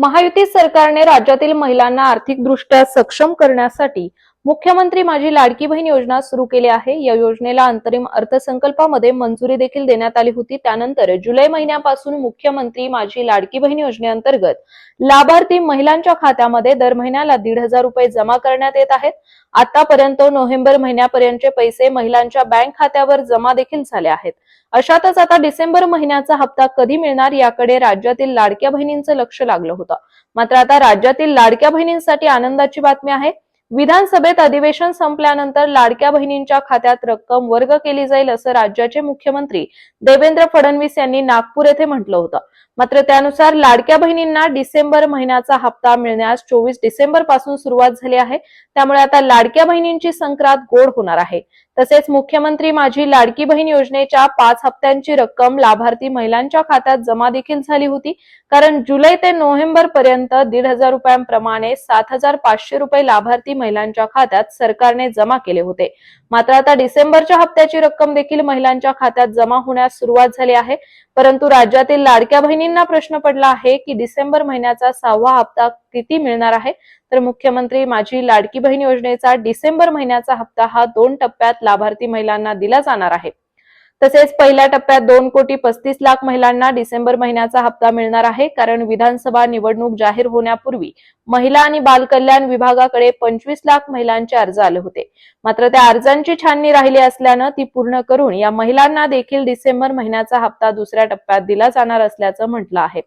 महायुती सरकारने राज्यातील महिलांना आर्थिकदृष्ट्या सक्षम करण्यासाठी मुख्यमंत्री माझी लाडकी बहीण योजना सुरू केली आहे. या योजनेला अंतरिम अर्थसंकल्पामध्ये मंजुरी देखील देण्यात आली होती. त्यानंतर जुलै महिन्यापासून मुख्यमंत्री माझी लाडकी बहीण योजनेअंतर्गत लाभार्थी महिलांच्या खात्यामध्ये दर महिन्याला दीड हजार रुपये जमा करण्यात येत आहेत. आतापर्यंत नोव्हेंबर महिन्यापर्यंतचे पैसे महिलांच्या बँक खात्यावर जमा देखील झाले आहेत. अशातच आता डिसेंबर महिन्याचा हप्ता कधी मिळणार याकडे राज्यातील लाडक्या बहिणींचं लक्ष लागलं होतं. मात्र आता राज्यातील लाडक्या बहिणींसाठी आनंदाची बातमी आहे. विधानसभेत अधिवेशन संपल्यानंतर लाडक्या बहिणींच्या खात्यात रक्कम वर्ग केली जाईल असं राज्याचे मुख्यमंत्री देवेंद्र फडणवीस यांनी नागपूर येथे म्हटलं होतं. मात्र त्यानुसार लाडक्या बहिणींना डिसेंबर महिन्याचा हप्ता मिळण्यास चोवीस डिसेंबरपासून सुरुवात झाली आहे. त्यामुळे आता लाडक्या बहिणींची संक्रांत गोड होणार आहे. तसेच मुख्यमंत्री माझी लाडकी बहीण योजनेच्या पाच हप्त्यांची रक्कम लाभार्थी महिलांच्या खात्यात जमा देखील झाली होती. कारण जुलै ते नोव्हेंबर पर्यंत दीड हजार रुपयांप्रमाणे सात हजार पाचशे रुपये लाभार्थी महिलांच्या खात्यात सरकारने जमा केले होते. मात्र आता डिसेंबरच्या हप्त्याची रक्कम देखील महिलांच्या खात्यात जमा होण्यास सुरुवात झाली आहे. परंतु राज्यातील लाडक्या बहिणींना प्रश्न पडला आहे की डिसेंबर महिन्याचा सहावा हप्ता किती मिळणार आहे. तर मुख्यमंत्री माझी लाडकी बहीण योजनेचा डिसेंबर महिन्याचा हप्ता हा दोन टप्प्यात लाभार्थी महिलांना दिला जाणार आहे. तसेच पहिल्या टप्प्यात दोन कोटी पस्तीस लाख महिलांना डिसेंबर महिन्याचा हप्ता मिळणार आहे कारण विधानसभा निवडणूक जाहीर होण्यापूर्वी महिला आणि बालकल्याण विभागाकडे पंचवीस लाख महिलांचे अर्ज आले होते. मात्र त्या अर्जांची छाननी राहिली असल्यानं ती पूर्ण करून या महिलांना देखील डिसेंबर महिन्याचा हप्ता दुसऱ्या टप्प्यात दिला जाणार असल्याचं म्हटलं आहे.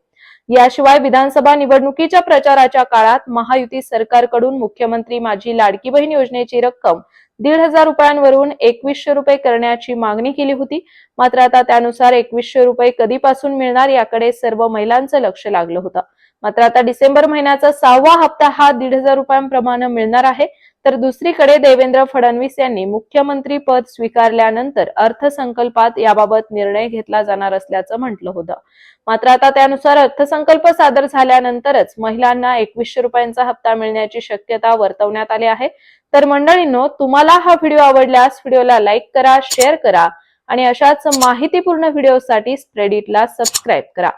याशिवाय विधानसभा निवडणुकीच्या प्रचाराच्या काळात महायुती सरकारकडून मुख्यमंत्री माझी लाडकी बहीण योजनेची रक्कम दीड हजार रुपयांवरून एकवीसशे रुपये करण्याची मागणी केली होती. मात्र आता त्यानुसार एकवीसशे रुपये कधीपासून मिळणार याकडे सर्व महिलांचं लक्ष लागलं होतं. मात्र आता डिसेंबर महिन्याचा सहावा हप्ता हा दीड हजार रुपयांप्रमाणे मिळणार आहे. तर दुसरीकडे देवेंद्र फडणवीस यांनी मुख्यमंत्री पद स्वीकारल्यानंतर अर्थसंकल्पात याबाबत निर्णय घेतला जाणार असल्याचं म्हटलं होतं. मात्र आता त्यानुसार अर्थसंकल्प सादर झाल्यानंतरच महिलांना एकवीसशे रुपयांचा हप्ता मिळण्याची शक्यता वर्तवण्यात आली आहे. तर मंडळींनो तुम्हाला हा व्हिडिओ आवडल्यास व्हिडिओला लाईक करा शेअर करा आणि अशाच माहितीपूर्ण व्हिडिओसाठी स्प्रेडिटला सबस्क्राईब करा.